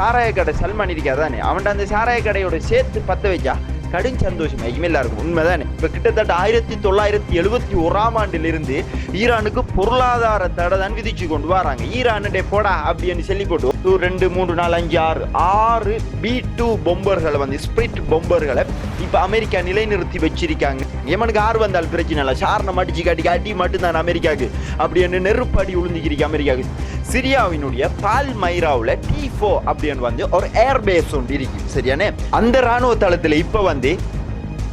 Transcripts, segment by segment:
சாராய கடை சல்மான் இருக்கா தானே? அவன்கிட்ட அந்த சாராய கடையோட சேர்த்து பற்ற வச்சா கடும் சந்தோஷம். எதுவுமே இருக்கும் உண்மைதானே இப்போ கிட்டத்தட்ட ஆயிரத்தி தொள்ளாயிரத்தி எழுபத்தி ஓராம் ஆண்டிலிருந்து ஈரானுக்கு பொருளாதார தடை தான் விதிச்சு கொண்டு வராங்க. ஈரானுடைய போடா அப்படின்னு சொல்லி போட்டு டூ ரெண்டு மூன்று நாலு அஞ்சு ஆறு. ஆறு பி டூ பொம்பர்களை வந்து ஸ்பிரிட் பொம்பர்களை இப்போ அமெரிக்கா நிலைநிறுத்தி வச்சிருக்காங்க. எமனுக்கு ஆறு வந்தால் பிரச்சனை இல்லை. சாரணம் அடிச்சு காட்டி காட்டி மட்டும்தான் அமெரிக்காவுக்கு. அப்படின்னு நெருப்படி உளுந்திக்கிறீங்க அமெரிக்காவுக்கு. சிரியாவினுடைய பால் மைராவில் டி ஃபோ அப்படின்னு வந்து ஒரு ஏர்பேஸ் ஒன்று இருக்கு. சரியானே? அந்த ராணுவ தளத்தில் இப்போ வந்து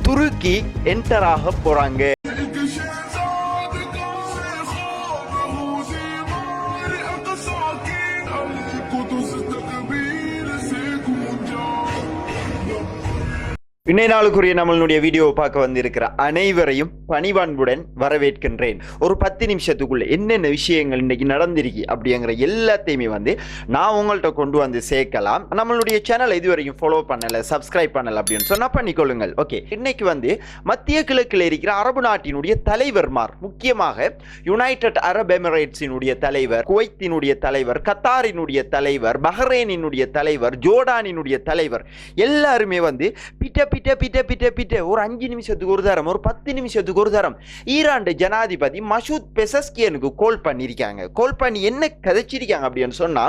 துருக்கி என்டர் ஆக போகிறாங்க இன்றைய நாளுக்குரிய நம்மளுடைய வீடியோவை பார்க்க வந்திருக்கிற அனைவரையும் பணிவான்புடன் வரவேற்கின்றேன். ஒரு பத்து நிமிஷத்துக்குள்ள என்னென்ன விஷயங்கள் இன்னைக்கு நடந்திருக்கு அப்படிங்கிற எல்லாத்தையுமே வந்து நான் உங்கள்கிட்ட கொண்டு வந்து சேர்க்கலாம். நம்மளுடைய சேனலை இதுவரையும் ஃபாலோ பண்ணலை சப்ஸ்கிரைப் பண்ணலை அப்படின்னு சொன்னால் பண்ணிக்கொள்ளுங்கள். ஓகே இன்னைக்கு வந்து மத்திய கிழக்கில் இருக்கிற அரபு நாட்டினுடைய தலைவர்மார் முக்கியமாக யுனைடெட் அரப் எமிரேட்ஸினுடைய தலைவர் குவைத்தினுடைய தலைவர் கத்தாரினுடைய தலைவர் பஹ்ரைனினுடைய தலைவர் ஜோர்டானினுடைய தலைவர் எல்லாருமே வந்து பிட்ட பிட்ட பிட்ட பிட்ட பிட்ட. ஒரு அஞ்சு நிமிஷத்துக்கு ஒரு தரம் ஒரு பத்து நிமிஷத்துக்கு ஒரு தரம். ஈரான் ஜனாதிபதி மசூத் பெசஸ்கியனுக்கு கோல் பண்ணியிருக்காங்க. கோல் பண்ணி என்ன கதைச்சிருக்காங்க அப்படின்னு சொன்னா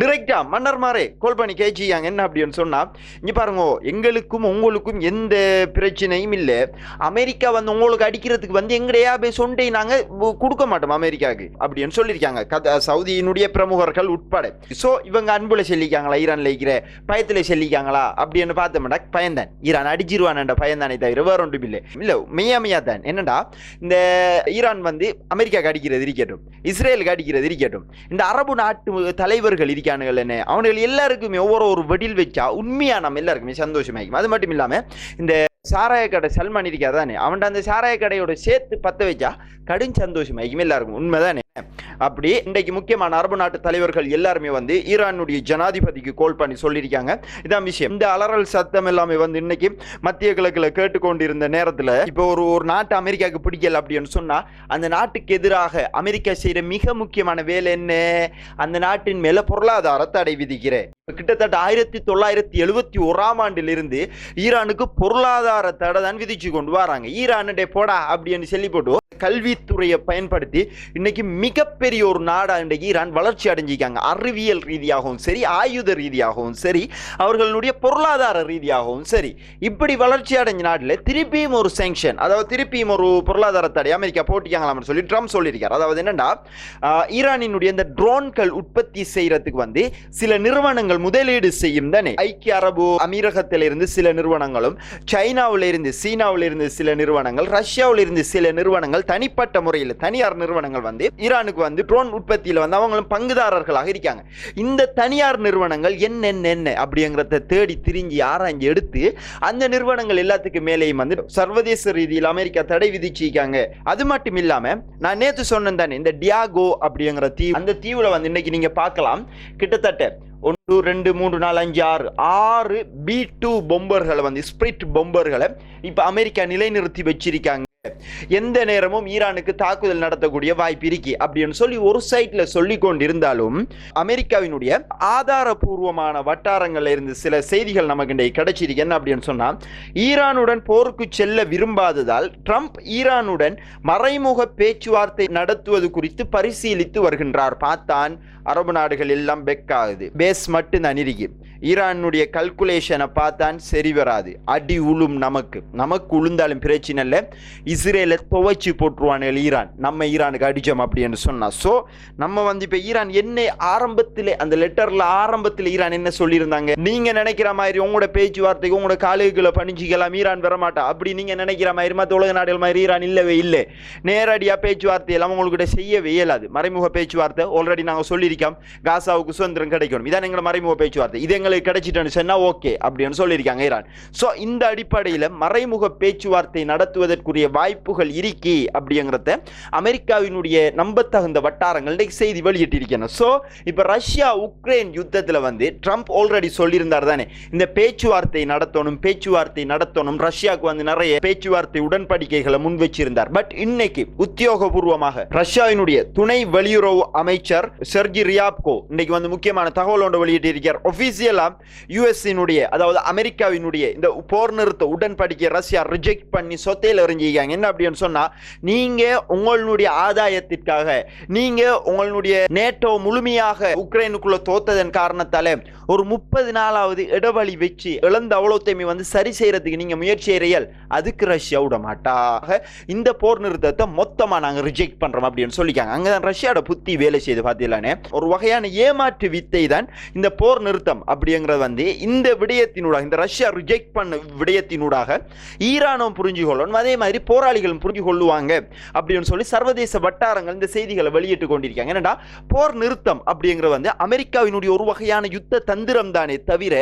டிரெக்டா மன்னர் மாறே கோல் பண்ணி கேச்சிருக்காங்க. என்ன அப்படின்னு சொன்னா இங்கே பாருங்க எங்களுக்கும் உங்களுக்கும் எந்த பிரச்சனையும் இல்லை. அமெரிக்கா வந்து உங்களுக்கு அடிக்கிறதுக்கு வந்து எங்கடையா போய் சொண்டை நாங்க கொடுக்க மாட்டோம் அமெரிக்காவுக்கு அப்படின்னு சொல்லியிருக்காங்க. சவுதியினுடைய பிரமுகர்கள் உட்பட. சோ இவங்க அன்புல சொல்லிக்காங்களா ஈரான்ல இருக்கிற பயத்துல சொல்லிக்காங்களா அப்படின்னு பார்த்தோம்னா பயன்தான் ஈரான் அடிச்சிருவான்ன்ற பையன் தானே தவிர வேற ஒன்றும் இல்லை. இல்லை மெய்யா மெய்யா தான். என்னண்டா இந்த ஈரான் வந்து அமெரிக்கா கடிக்கிறது இருக்கட்டும் இஸ்ரேலுக்கு அடிக்கிறது இருக்கட்டும் இந்த அரபு நாட்டு தலைவர்கள் இருக்கானுகள் என்ன? அவனுகள் எல்லாருக்குமே ஒவ்வொரு ஒரு வெடில் வச்சா உண்மையாக நம்ம எல்லாருக்குமே சந்தோஷமாகும் அது மட்டும் இல்லாமல் இந்த சாராய கடை சல்மான் இருக்காதானே? அவன்கிட்ட அந்த சாராய கடையோட சேர்த்து பற்ற வச்சா கடும் சந்தோஷமாகும் எல்லாருக்கும். உண்மைதானே? அப்படி இன்றைக்கு முக்கியமான அரபு நாட்டு தலைவர்கள் எல்லாருமே வந்து ஈரானுடைய ஜனாதிபதிக்கு கோல் பண்ணி சொல்லியிருக்காங்க. இதான் விஷயம். இந்த அலறல் சத்தம் எல்லாமே வந்து இன்னைக்கு மத்திய கிழக்கில் கேட்டுக்கொண்டிருந்த நேரத்தில் இப்போ ஒரு ஒரு நாட்டு அமெரிக்காவுக்கு பிடிக்கல அப்படின்னு சொன்னால் அந்த நாட்டுக்கு எதிராக அமெரிக்கா செய்கிற மிக முக்கியமான வேலை என்ன? அந்த நாட்டின் மேல பொருளாதார தடை விதிக்கிறேன் கிட்டத்தட்ட ஆயிரத்தி தொள்ளாயிரத்தி எழுபத்தி ஓராம் ஆண்டிலிருந்து ஈரானுக்கு பொருளாதார தடை தான் விதிச்சு கொண்டு வராங்க. ஈரானுடைய போடா அப்படின்னு சொல்லி போட்டு கல்வித்துறையை பயன்படுத்தி இன்னைக்கு மிகப்பெரிய ஒரு நாடாக இன்றைக்கு ஈரான் வளர்ச்சி அடைஞ்சிருக்காங்க. அறிவியல் ரீதியாகவும் சரி ஆயுத ரீதியாகவும் சரி அவர்களுடைய பொருளாதார ரீதியாகவும் சரி. இப்படி வளர்ச்சி அடைஞ்ச நாட்டில் திருப்பியும் ஒரு சேங்ஷன் அதாவது திருப்பியும் ஒரு பொருளாதார தடை அமெரிக்கா போட்டிக்காங்களாம்னு சொல்லி ட்ரம்ப் சொல்லியிருக்கார். அதாவது என்னென்னா ஈரானினுடைய இந்த ட்ரோன்கள் உற்பத்தி செய்கிறதுக்கு வந்து சில நிறுவனங்கள் முதலீடு செய்யும் தானே. ஐக்கிய அரபு அமீரகத்திலிருந்து சில நிறுவனங்களும் சைனாவில் இருந்து சீனாவில் இருந்து சில நிறுவனங்கள் ரஷ்யாவில் இருந்து சில நிறுவனங்கள் தனிப்பட்ட முறையில் தனியார் நிறுவனங்கள் வந்து ஈரானுக்கு வந்து ட்ரோன் உற்பத்தியில் வந்து அவங்களும் பங்குதாரர்களாக இருக்காங்க. இந்த தனியார் நிறுவனங்கள் என்னென்ன என்ன அப்படிங்கிறத தேடி திரிஞ்சு ஆராய்ஞ்சு எடுத்து அந்த நிறுவனங்கள் எல்லாத்துக்கும் மேலேயும் வந்து சர்வதேச ரீதியில் அமெரிக்கா தடை விதிச்சிருக்காங்க. அது மட்டும் இல்லாமல் நான் நேற்று சொன்னேன் தானே இந்த டியாகோ அப்படிங்கிற தீவு அந்த தீவில் வந்து இன்னைக்கு நீங்கள் பார்க்கலாம். கிட்டத்தட்ட ஒன்று ரெண்டு மூன்று நாலு அஞ்சு ஆறு ஆறு பி டூ பொம்பர்களை வந்து ஸ்பிரிட் பொம்பர்களை இப்போ அமெரிக்கா நிலைநிறுத்தி வச்சிருக்காங்க. எந்த நேரமும் ஈரானுக்கு தாக்குதல் நடத்தக்கூடிய வாய்ப்பு இருக்கு அப்படின்னு சொல்லி ஒரு சைட்ல சொல்லி கொண்டிருந்தாலும் அமெரிக்காவினுடைய ஆதாரபூர்வமான வட்டாரங்கள்ல இருந்து சில செய்திகள் நமக்கு இன்றைக்கு கிடைச்சிருக்கு. என்ன அப்படின்னு சொன்னா ஈரானுடன் போருக்கு செல்ல விரும்பாததால் ட்ரம்ப் ஈரானுடன் மறைமுக பேச்சுவார்த்தை நடத்துவது குறித்து பரிசீலித்து வருகின்றார். பார்த்தான் அரபு நாடுகள் எல்லாம் பெக்காகுது பேஸ் மட்டும் தான் இருக்கு. ஈரானுடைய கல்குலேஷனை பார்த்தான் சரி வராது. அடி உளும் நமக்கு. நமக்கு உளுந்தாலும் பிரச்சனை இல்லை. இஸ்ரேலை துவைச்சு போட்டுருவானுகள் ஈரான். நம்ம ஈரானுக்கு அடிச்சோம் அப்படின்னு சொன்னால் ஸோ நம்ம வந்து இப்போ ஈரான் என்ன ஆரம்பத்தில் அந்த லெட்டரில் ஆரம்பத்தில் ஈரான் என்ன சொல்லியிருந்தாங்க? நீங்கள் நினைக்கிற மாதிரி உங்களோட பேச்சுவார்த்தைக்கு உங்களோட காலுகளை பணிச்சிக்கலாம் ஈரான் வர மாட்டா அப்படி நீங்கள் நினைக்கிற மாதிரி மற்ற உலக நாடுகள் மாதிரி ஈரான் இல்லவே இல்லை. நேரடியாக பேச்சுவார்த்தை எல்லாம் உங்கள்கிட்ட செய்யவே இயலாது. மறைமுக பேச்சுவார்த்தை ஆல்ரெடி நாங்கள் சொல்லியிருக்கோம். காசாவுக்கு சுதந்திரம் கிடைக்கணும். இதான் எங்களை மறைமுக பேச்சுவார்த்தை. இது எங்களுக்கு கிடைச்சிட்டேன்னு சொன்னால் ஓகே அப்படின்னு சொல்லியிருக்காங்க ஈரான். ஸோ இந்த அடிப்படையில் மறைமுக பேச்சுவார்த்தை நடத்துவதற்குரிய வாய்ப்புகள் இருக்கி அப்படிங்கிறத அமெரிக்காவினுடைய நம்பத்தகுந்த வட்டாரங்கள் இன்னைக்கு செய்தி வெளியிட்டிருக்கணும் ஸோ இப்போ ரஷ்யா உக்ரைன் யுத்தத்தில் வந்து ட்ரம்ப் ஆல்ரெடி சொல்லியிருந்தார் தானே. இந்த பேச்சுவார்த்தை நடத்தணும் பேச்சுவார்த்தை நடத்தணும். ரஷ்யாவுக்கு வந்து நிறைய பேச்சுவார்த்தை உடன்படிக்கைகளை முன் வச்சிருந்தார். பட் இன்னைக்கு உத்தியோகபூர்வமாக ரஷ்யாவினுடைய துணை வெளியுறவு அமைச்சர் செர்ஜி ரியாப்கோ இன்னைக்கு வந்து முக்கியமான தகவல் ஒன்று வெளியிட்டிருக்கார் ஒபிசியல் எப்படியெல்லாம் அதாவது அமெரிக்காவினுடைய இந்த போர் நிறுத்த உடன்படிக்கை ரஷ்யா ரிஜெக்ட் பண்ணி சொத்தையில் எறிஞ்சிக்காங்க என்ன அப்படின்னு சொன்னா நீங்க உங்களுடைய ஆதாயத்திற்காக நீங்க உங்களுடைய நேட்டோ முழுமையாக உக்ரைனுக்குள்ள தோத்ததன் காரணத்தால ஒரு முப்பது நாளாவது இடைவெளி வச்சு இழந்த அவ்வளோத்தையுமே வந்து சரி செய்யறதுக்கு நீங்க முயற்சி செய்யறியல் அதுக்கு ரஷ்யா விட மாட்டாக இந்த போர் நிறுத்தத்தை மொத்தமா நாங்க ரிஜெக்ட் பண்றோம் அப்படின்னு சொல்லிக்காங்க. அங்கதான் ரஷ்யாவோட புத்தி வேலை செய்து பார்த்தீங்களானே ஒரு வகையான ஏமாற்று வித்தை தான் இந்த போர் நிறுத்தம் அப்படிங்கிறது வந்து இந்த விடயத்தினூடாக இந்த ரஷ்யா ரிஜெக்ட் பண்ண விடயத்தினூடாக ஈரானும் புரிஞ்சு கொள்ளணும் அதே மாதிரி போராளிகளும் புரிஞ்சு கொள்ளுவாங்க அப்படின்னு சொல்லி சர்வதேச வட்டாரங்கள் இந்த செய்திகளை வெளியிட்டு கொண்டிருக்காங்க. என்னடா? போர் நிறுத்தம் அப்படிங்கிற வந்து அமெரிக்காவினுடைய ஒரு வகையான யுத்த தந்திரம் தானே தவிர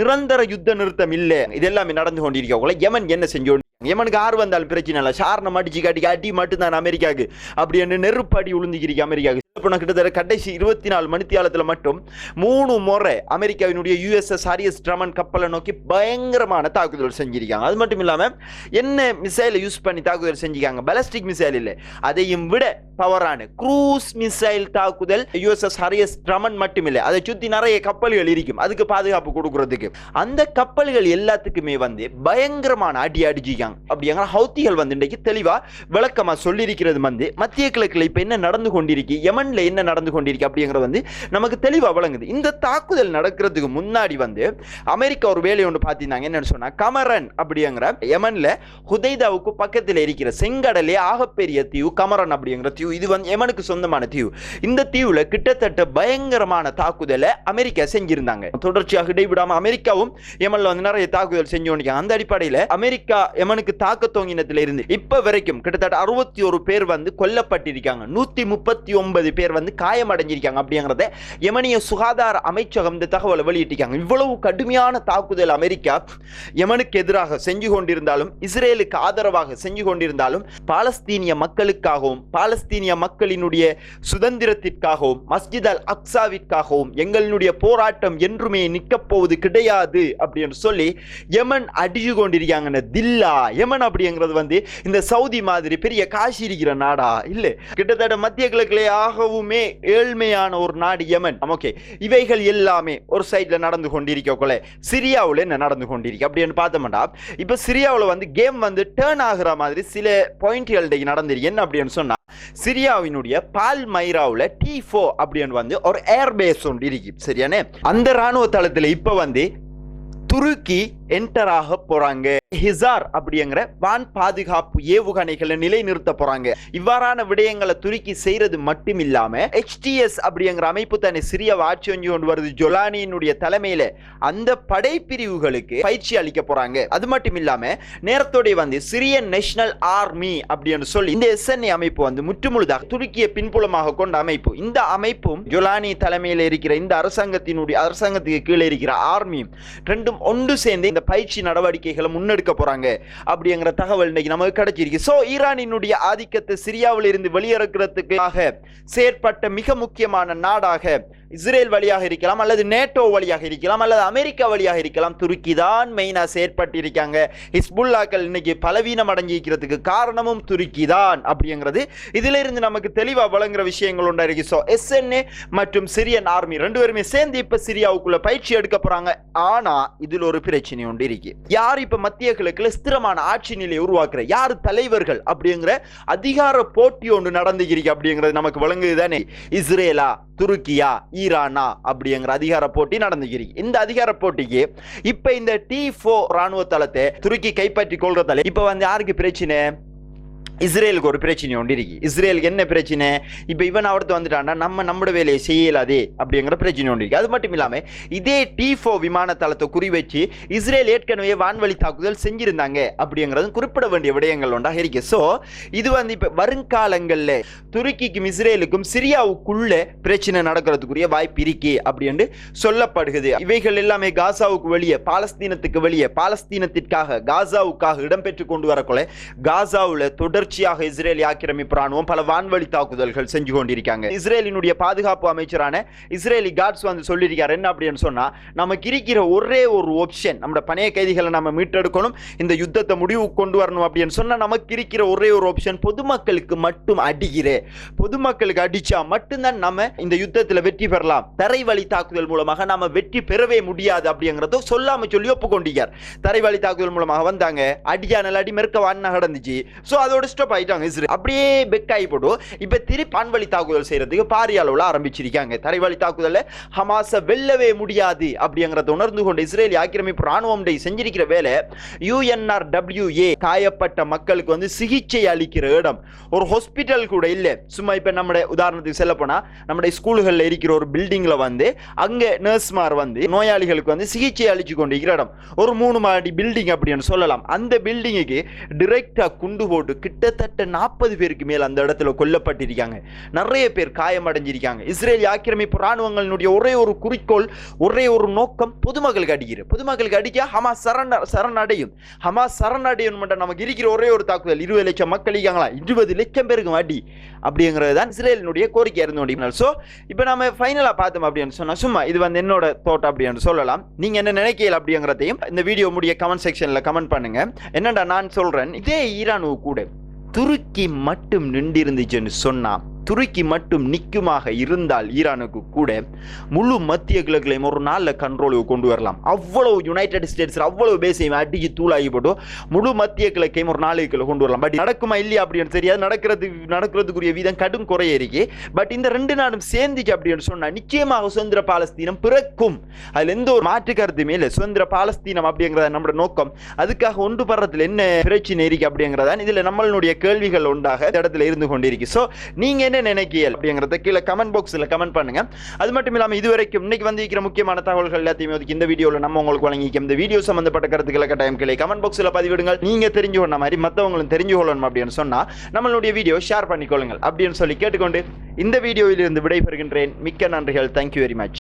நிரந்தர யுத்த நிறுத்தம் இல்லை. இதெல்லாமே நடந்து கொண்டிருக்கவங்கள யமன் என்ன செஞ்சு யமனுக்கு ஆறு வந்தாலும் பிரச்சனை இல்லை. சாரணம் அடிச்சு காட்டி காட்டி மட்டும்தான் அமெரிக்காவுக்கு. அப்படி என்று நெருப்படி உளுந்துக்கிறீங்க அமெரிக்காவுக்கு. கிட்டத்தட்ட கடைசி இருபத்தி நாலு மணித்தியாலத்தில் மட்டும் மூணு முறை அமெரிக்காவினுடைய யுஎஸ்எஸ் ஹாரியஸ் ட்ரமன் கப்பலை நோக்கி பயங்கரமான தாக்குதல் செஞ்சிருக்காங்க. அது மட்டும் இல்லாமல் என்ன மிசைலை யூஸ் பண்ணி தாக்குதல் செஞ்சிருக்காங்க? பலஸ்டிக் மிசைல் இல்லை. அதையும் விட பவரான க்ரூஸ் மிசைல் தாக்குதல் யுஎஸ்எஸ் ஹாரியஸ் ட்ரமன் மட்டும் இல்லை. அதை சுற்றி நிறைய கப்பல்கள் இருக்கும். அதுக்கு பாதுகாப்பு கொடுக்கறதுக்கு. அந்த கப்பல்கள் எல்லாத்துக்குமே வந்து பயங்கரமான அடி அடிச்சிக்காங்க அப்படிங்கிற ஹவுத்திகள் வந்து இன்றைக்கு தெளிவாக விளக்கமாக சொல்லியிருக்கிறது வந்து மத்திய கிழக்கில் இப்போ என்ன நடந்து கொண்டிருக்கு? யமன்ல என்ன நடந்து கொண்டிருக்கு அப்படிங்கிறது வந்து நமக்கு தெளிவாக வழங்குது இந்த தாக்குதல் நடக்கிறதுக்கு முன்னாடி வந்து அமெரிக்கா ஒரு வேலை ஒன்று பார்த்திருந்தாங்க. என்னன்னு சொன்னா கமரன் அப்படிங்கிற யமன்ல ஹுதைதாவுக்கு பக்கத்தில் இருக்கிற செங்கடலே ஆகப்பெரிய தீவு கமரன் அப்படிங்கிற தீவு. இது வந்து யமனுக்கு சொந்தமான தீவு. இந்த தீவுல கிட்டத்தட்ட பயங்கரமான தாக்குதலை அமெரிக்கா செஞ்சிருந்தாங்க. தொடர்ச்சியாக இடைவிடாம அமெரிக்காவும் யமன்ல வந்து நிறைய தாக்குதல் செஞ்சு கொண்டிருக்காங்க அந்த அடிப்படையில் அமெரிக்கா யமனுக்கு தாக்க துவங்கினத்துல இருந்து இப்ப வரைக்கும் கிட்டத்தட்ட அறுபத்தி ஒரு பேர் வந்து கொல்லப்பட்டிருக்காங்க. நூத்தி முப்பத்தி ஒன்பது பேர் வந்து காயமடைஞ்சிருக்காங்க அப்படிங்கிறத யமனிய சுகாதார அமைச்சகம் இந்த தகவலை வெளியிட்டிருக்காங்க. இவ்வளவு கடுமையான தாக்குதல் அமெரிக்கா யமனுக்கு எதிராக செஞ்சு கொண்டிருந்தாலும் இஸ்ரேலுக்கு ஆதரவாக செஞ்சு கொண்டிருந்தாலும் பாலஸ்தீனிய மக்களுக்காகவும் பாலஸ்தீனிய மக்களினுடைய சுதந்திரத்திற்காகவும் மஸ்ஜித் அல் அக்சாவிற்காகவும் எங்களுடைய போராட்டம் என்றுமே நிற்கப் போவது கிடையாது அப்படின்னு சொல்லி யமன் அடிச்சு கொண்டிருக்காங்க தில்லா. யமன் அப்படிங்கிறது வந்து இந்த சவுதி மாதிரி பெரிய காசு இருக்கிற நாடா? இல்லை. கிட்டத்தட்ட மத்திய கிழக்கிலே மிகவுமே ஏழ்மையான ஒரு நாடு யமன். ஓகே. இவைகள் எல்லாமே ஒரு சைடில் நடந்து கொண்டிருக்கக்குள்ள சிரியாவில் என்ன நடந்து கொண்டிருக்கு அப்படின்னு பார்த்தோம்டா இப்போ சிரியாவில் வந்து கேம் வந்து டேர்ன் ஆகுற மாதிரி சில பாயிண்ட்கள் நடந்திருக்கு. என்ன அப்படின்னு சொன்னால் சிரியாவினுடைய பால் மைராவில் டி ஃபோ அப்படின்னு வந்து ஒரு ஏர்பேஸ் ஒன்று இருக்கு. சரியானே? அந்த ராணுவ தளத்தில் இப்போ வந்து துருக்கி என்டர் ஆக போறாங்க. ஹிசார் அப்படிங்கிற வான் பாதுகாப்பு ஏவுகணைகளை நிலைநிறுத்த போறாங்க. இவ்வாறான விடயங்களை துருக்கி செய்யறது மட்டும் இல்லாம ஹெச்டிஎஸ் அப்படிங்கிற அமைப்பு தன்னை சிறிய ஆட்சி ஒன்று கொண்டு வருது. ஜொலானியினுடைய தலைமையில அந்த படைப்பிரிவுகளுக்கு பயிற்சி அளிக்க போறாங்க. அது மட்டும் இல்லாம நேரத்தோடைய வந்து சிறிய நேஷனல் ஆர்மி அப்படின்னு சொல்லி இந்த எஸ்என்ஏ அமைப்பு வந்து முற்றுமுழுதாக துருக்கிய பின்புலமாக கொண்ட அமைப்பு. இந்த அமைப்பும் ஜொலானி தலைமையில் இருக்கிற இந்த அரசாங்கத்தினுடைய அரசாங்கத்துக்கு கீழே இருக்கிற ஆர்மியும் ரெண்டும் ஒன்று சேர்ந்து இந்த பயிற்சி நடவடிக்கைகளை முன்னெடுக்க போறாங்க. அப்படிங்கிற தகவல் இன்னைக்கு நமக்கு கிடைச்சிருக்கு. ஸோ ஈரானினுடைய ஆதிக்கத்தை சிரியாவில் இருந்து வெளியிறக்கிறதுக்காக செயற்பட்ட மிக முக்கியமான நாடாக இஸ்ரேல் வழியாக இருக்கலாம் அல்லது நேட்டோ வழியாக இருக்கலாம் அல்லது அமெரிக்கா வழியாக இருக்கலாம் துருக்கி தான் மெயினாக செயற்பட்டிருக்காங்க. ஹிஸ்புல்லாக்கள் இன்னைக்கு பலவீனம் அடங்கிக்கிறதுக்கு காரணமும் துருக்கி தான் அப்படிங்கிறது. இதிலிருந்து நமக்கு தெளிவாக வழங்குற விஷயங்கள் உண்டா இருக்கு. ஸோ எஸ்என்ஏ மற்றும் சிரியன் ஆர்மி ரெண்டு பேருமே சேர்ந்து இப்போ சிரியாவுக்குள்ள பயிற்சி எடுக்க போறாங்க. ஆனால் இதில் ஒரு பிரச்சனை உண்டு இருக்கு. யார் இப்போ மத்திய கிழக்கில் ஸ்திரமான ஆட்சி நிலையை உருவாக்குற? யார் தலைவர்கள் அப்படிங்கிற அதிகார போட்டி ஒன்று நடந்துகிறீங்க அப்படிங்கிறது நமக்கு வழங்குது தானே. இஸ்ரேலா. துருக்கியா ஈரானா அப்படிங்கிற அதிகார போட்டி நடந்துக்கிறீங்க இந்த அதிகார போட்டிக்கு இப்ப இந்த டி ஃபோ ராணுவ தளத்தை துருக்கி கைப்பற்றி கொள்றதால இப்ப வந்து யாருக்கு பிரச்சனை? இஸ்ரேலுக்கு ஒரு பிரச்சனை ஒன்று இருக்கு. இஸ்ரேலுக்கு என்ன பிரச்சனை? இப்போ இவன் அவர்த்து வந்துட்டான்னா நம்ம நம்மளோட வேலையை செய்யலாதே அப்படிங்கிற பிரச்சனை ஒன்று இருக்கு. அது மட்டும் இல்லாமல் இதே டி ஃபோ விமான தளத்தை குறி வச்சு இஸ்ரேல் ஏற்கனவே வான்வழி தாக்குதல் செஞ்சிருந்தாங்க அப்படிங்கிறது குறிப்பிட வேண்டிய விடயங்கள் ஒன்றாக இருக்கு. ஸோ இது வந்து இப்போ வருங்காலங்களில் துருக்கிக்கும் இஸ்ரேலுக்கும் சிரியாவுக்குள்ள பிரச்சனை நடக்கிறதுக்குரிய வாய்ப்பு இருக்கு அப்படின்னு சொல்லப்படுகிறது. இவைகள் எல்லாமே காசாவுக்கு வெளியே பாலஸ்தீனத்துக்கு வெளியே பாலஸ்தீனத்திற்காக காசாவுக்காக இடம்பெற்று கொண்டு வரக்குள்ள காசாவில் தொடர் தொடர்ச்சியாக இஸ்ரேலி ஆக்கிரமிப்பு ராணுவம் பல வான்வழி தாக்குதல்கள் செஞ்சு கொண்டிருக்காங்க. இஸ்ரேலினுடைய பாதுகாப்பு அமைச்சரான இஸ்ரேலி காட்ஸ் வந்து சொல்லியிருக்காரு. என்ன அப்படின்னு சொன்னா நமக்கு இருக்கிற ஒரே ஒரு ஆப்ஷன் நம்ம பணைய கைதிகளை நம்ம மீட்டெடுக்கணும். இந்த யுத்தத்தை முடிவுக்கு கொண்டு வரணும் அப்படின்னு சொன்னா நமக்கு இருக்கிற ஒரே ஒரு ஆப்ஷன் பொதுமக்களுக்கு மட்டும் அடிகிறே பொதுமக்களுக்கு அடிச்சா மட்டும்தான் நம்ம இந்த யுத்தத்தில் வெற்றி பெறலாம். தரை வழி தாக்குதல் மூலமாக நம்ம வெற்றி பெறவே முடியாது அப்படிங்கிறத சொல்லாம சொல்லி ஒப்புக்கொண்டிருக்கார். தரை வழி தாக்குதல் மூலமாக வந்தாங்க. அடியானல் அடி மெருக்க வான்னா நடந்துச்சு ஸோ அதோட டெஸ்டப் ஆயிட்டாங்க இஸ்ரேல் அப்படியே பெக்காகி போட்டு இப்போ திருப்பி பான்வழி தாக்குதல் செய்யறதுக்கு பாரிய அளவில் ஆரம்பிச்சிருக்காங்க. தரைவழி தாக்குதலில் ஹமாஸை வெல்லவே முடியாது அப்படிங்கிறத உணர்ந்து கொண்டு இஸ்ரேலி ஆக்கிரமிப்பு ராணுவம் செஞ்சிருக்கிற வேலை யூஎன்ஆர் டபிள்யூஏ காயப்பட்ட மக்களுக்கு வந்து சிகிச்சை அளிக்கிற இடம். ஒரு ஹாஸ்பிட்டல் கூட இல்லை. சும்மா இப்போ நம்முடைய உதாரணத்துக்கு சொல்ல போனால் நம்முடைய ஸ்கூல்களில் இருக்கிற ஒரு பில்டிங்கில் வந்து அங்கே நர்ஸ்மார் வந்து நோயாளிகளுக்கு வந்து சிகிச்சை அளிச்சு கொண்டிருக்கிற இடம். ஒரு மூணு மாடி பில்டிங் அப்படின்னு சொல்லலாம். அந்த பில்டிங்குக்கு டிரெக்டாக குண்டு போட்டு கிட்ட கிட்டத்தட்ட நாற்பது பேருக்கு மேல் அந்த இடத்துல கொல்லப்பட்டிருக்காங்க. நிறைய பேர் காயமடைஞ்சிருக்காங்க. இஸ்ரேல் ஆக்கிரமிப்பு ராணுவங்களினுடைய ஒரே ஒரு குறிக்கோள் ஒரே ஒரு நோக்கம் பொதுமக்களுக்கு அடிக்கிற பொதுமக்களுக்கு அடிக்க ஹமாஸ் சரண சரணடையும். ஹமாஸ் சரணடையும் மட்டும் நமக்கு இருக்கிற ஒரே ஒரு தாக்குதல் இருபது லட்சம் மக்கள் இருக்காங்களா? இருபது லட்சம் பேருக்கு அடி. அப்படிங்கிறது தான் இஸ்ரேலினுடைய கோரிக்கை இருந்து கொண்டிருக்கிறார் ஸோ இப்போ நம்ம ஃபைனலாக பார்த்தோம் அப்படின்னு சொன்னால் சும்மா இது வந்து என்னோட தோட்டம் அப்படின்னு சொல்லலாம். நீங்கள் என்ன நினைக்கல அப்படிங்கிறதையும் இந்த வீடியோ முடிய கமெண்ட் செக்ஷனில் கமெண்ட் பண்ணுங்க. என்னடா நான் சொல்கிறேன் இதே ஈரானு கூட. துருக்கி மட்டும் நின்றிருந்துச்சுன்னு சொன்னா துருக்கி மட்டும் நிற்குமாக இருந்தால் ஈரானுக்கு கூட முழு மத்திய கிழக்குலையும் ஒரு நாளில் கண்ட்ரோலுக்கு கொண்டு வரலாம். அவ்வளவு யுனைடெட் ஸ்டேட்ஸ் அவ்வளவு பேசையும் அடிக்கு தூளாகி போட்டு முழு மத்திய கிழக்கையும் ஒரு நாளைக்குள்ள கொண்டு வரலாம். பட் நடக்குமா இல்லையா அப்படின்னு தெரியாது நடக்கிறது நடக்கிறதுக்குரிய வீதம் கடும் குறைய இருக்கு. பட் இந்த ரெண்டு நாடும் சேர்ந்துச்சு அப்படின்னு சொன்னால் நிச்சயமாக சுதந்திர பாலஸ்தீனம் பிறக்கும். அதில் எந்த ஒரு மாற்று கருத்துமே இல்லை. சுதந்திர பாலஸ்தீனம் அப்படிங்கிறத நம்மளோட நோக்கம். அதுக்காக ஒன்று படுறதுல என்ன பிரச்சனை இருக்கு அப்படிங்கிறதான் இதில் நம்மளுடைய கேள்விகள் உண்டாக இடத்துல இருந்து கொண்டிருக்கு. ஸோ நீங்கள் என்ன நினைக்கிறீர்கள் அப்படிங்கிறத கீழே கமெண்ட் பாக்ஸில் கமெண்ட் பண்ணுங்க. அது மட்டும் இல்லாமல் இதுவரைக்கும் இன்னைக்கு வந்திருக்கிற முக்கியமான தகவல்கள் எல்லாத்தையுமே ஒதுக்கி இந்த வீடியோவில் நம்ம உங்களுக்கு வழங்கிக்கும் இந்த வீடியோ சம்பந்தப்பட்ட கருத்துக்களை கட்டாயம் கீழே கமெண்ட் பாக்ஸில் பதிவிடுங்கள். நீங்க தெரிஞ்சு கொண்ட மாதிரி மற்றவங்களும் தெரிஞ்சு கொள்ளணும் அப்படின்னு சொன்னா நம்மளுடைய வீடியோ ஷேர் பண்ணிக்கொள்ளுங்கள் அப்படின்னு சொல்லி கேட்டுக்கொண்டு இந்த வீடியோவில் இருந்து விடைபெறுகின்றேன். மிக்க நன்றிகள். Thank you very much